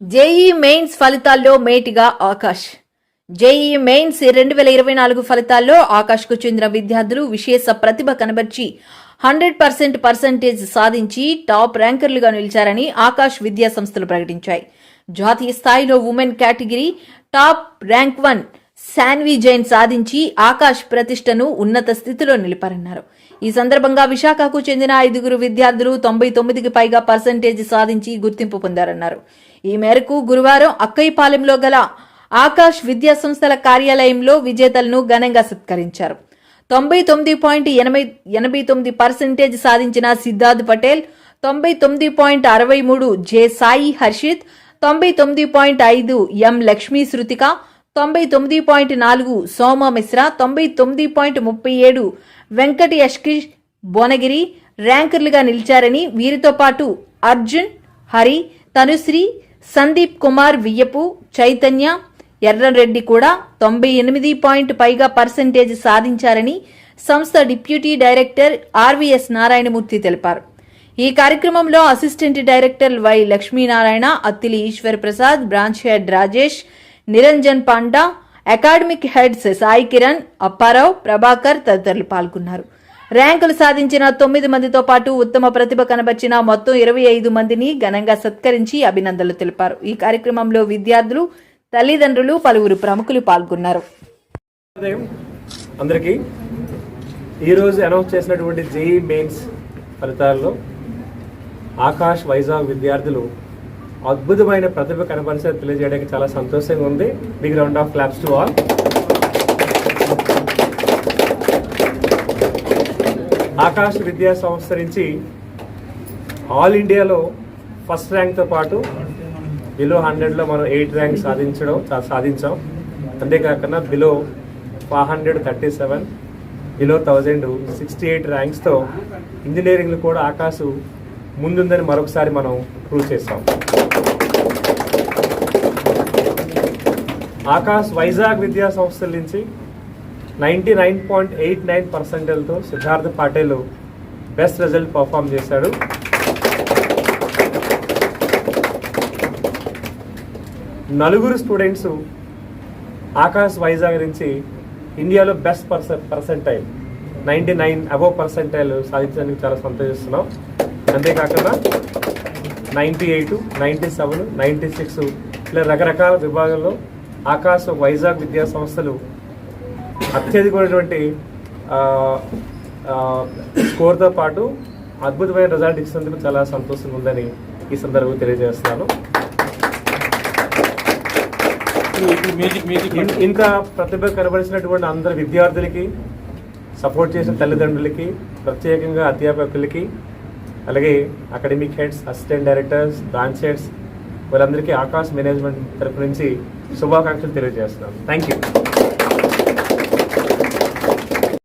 JEE mains ఫలితాల్లో మేటిగా Akash. JEE mains రెండు వేల ఇరవై నాలుగు ఫలితాల్లో ఆకాష్కు చెందిన విద్యార్థులు విశేష ప్రతిభ కనబర్చి హండ్రెడ్ పర్సెంట్ పర్సెంటేజ్ సాధించి టాప్ ర్యాంకర్లుగా నిలిచారని ఆకాష్ విద్యా సంస్థలు ప్రకటించాయి. జాతీయ స్థాయిలో women category top rank one Saanvi Jain సాధించి ఆకాష్ ప్రతిష్టను ఉన్నత స్థితిలో నిలిపారన్నారు. ఈ సందర్భంగా విశాఖకు చెందిన ఐదుగురు విద్యార్థులు తొంభై తొమ్మిదికి పైగా పర్సెంటేజ్ సాధించి గుర్తింపు పొందారన్నారు. ఈ మేరకు గురువారం అక్కయ్యపాలెంలో గల ఆకాష్ విద్యా సంస్థల కార్యాలయంలో విజేతలను ఘనంగా సత్కరించారు. తొంభై తొమ్మిది పాయింట్ ఎనభై ఎనభై తొమ్మిది పర్సెంటేజ్ సాధించిన సిద్ధార్థ్ పటేల్ తొంభై తొమ్మిది పాయింట్ అరవై మూడు జె సాయి హర్షిత్ తొంభై తొమ్మిది పాయింట్ ఐదు ఎం లక్ష్మీ శృతిక తొంభై తొమ్మిది పాయింట్ నాలుగు సోమ మిశ్రా తొంభై తొమ్మిది పాయింట్ ముప్పై ఏడు వెంకట యష్కిష్ భువనగిరి ర్యాంకర్లుగా నిలిచారని వీరితో పాటు అర్జున్ హరి తనుశ్రీ సందీప్ కుమార్ వియ్యపు చైతన్య ఎర్రరెడ్డి కూడా తొంభై ఎనిమిది పాయింట్ పైగా పర్సెంటేజ్ సాధించారని సంస్థ డిప్యూటీ డైరెక్టర్ ఆర్వీఎస్ నారాయణమూర్తి తెలిపారు. ఈ కార్యక్రమంలో assistant director Y Lakshminarayana Attili Eshwar Prasad branch head Rajesh Niranjan Panda academic heads Sai Kiran Apparao Prabhakar తదితరులు పాల్గొన్నారు. ర్యాంకులు సాధించిన తొమ్మిది మందితో పాటు ఉత్తమ ప్రతిభ కనబర్చిన మొత్తం ఇరవై ఐదు మందిని ఘనంగా సత్కరించి అభినందనలు తెలిపారు. ఈ కార్యక్రమంలో విద్యార్థులు తల్లిదండ్రులు పలువురు ప్రముఖులు పాల్గొన్నారు. అందరికీ ఈరోజు అనౌన్స్ చేసినటువంటి జేఈ మెయిన్స్ ఫలితాల్లో ఆకాష్ వైజాగ్ విద్యార్థులు అద్భుతమైన ప్రతిభ కనపరిచేది తెలియజేయడానికి చాలా సంతోషంగా ఉంది. Big round of claps to all Aakash విద్యా సంస్థ నుంచి ఆల్ ఇండియాలో ఫస్ట్ ర్యాంక్తో పాటు బిలో హండ్రెడ్లో మనం ఎయిట్ ర్యాంక్ సాధించడం సాధించాం. అంతేకాకుండా below five hundred thirty seven below thousand sixty eight ర్యాంక్స్తో ఇంజనీరింగ్లో కూడా ఆకాశం ముందుందని మరొకసారి మనం ప్రూవ్ చేస్తాం ఆకాశ్ వైజాగ్ విద్యా సంస్థల నుంచి ninety nine point eight nine పర్సెంటేజ్తో Siddharth Patel best result perform చేశాడు. నలుగురు స్టూడెంట్స్ ఆకాశ్ వైజాగ్ నుంచి ఇండియాలో best పర్సె percentile ninety nine above percentile సాధించడానికి చాలా సంతోషిస్తున్నాం. అంతేకాకుండా ninety eight ninety seven ninety six ఇలా రకరకాల విభాగాల్లో ఆకాశ్ వైజాగ్ విద్యా సంస్థలు అత్యధికమైనటువంటి స్కోర్తో పాటు అద్భుతమైన రిజల్ట్ ఇచ్చినందుకు చాలా సంతోషంగా ఉందని ఈ సందర్భంగా తెలియజేస్తున్నాను. ఇంత ప్రతిభ కనబరిచినటువంటి అందరి విద్యార్థులకి సపోర్ట్ చేసిన తల్లిదండ్రులకి ప్రత్యేకంగా అధ్యాపకులకి అలాగే academic heads assistant directors branch heads వాళ్ళందరికీ ఆకాశ్ మేనేజ్మెంట్ తరపు నుంచి శుభాకాంక్షలు తెలియజేస్తున్నాను థ్యాంక్ యూ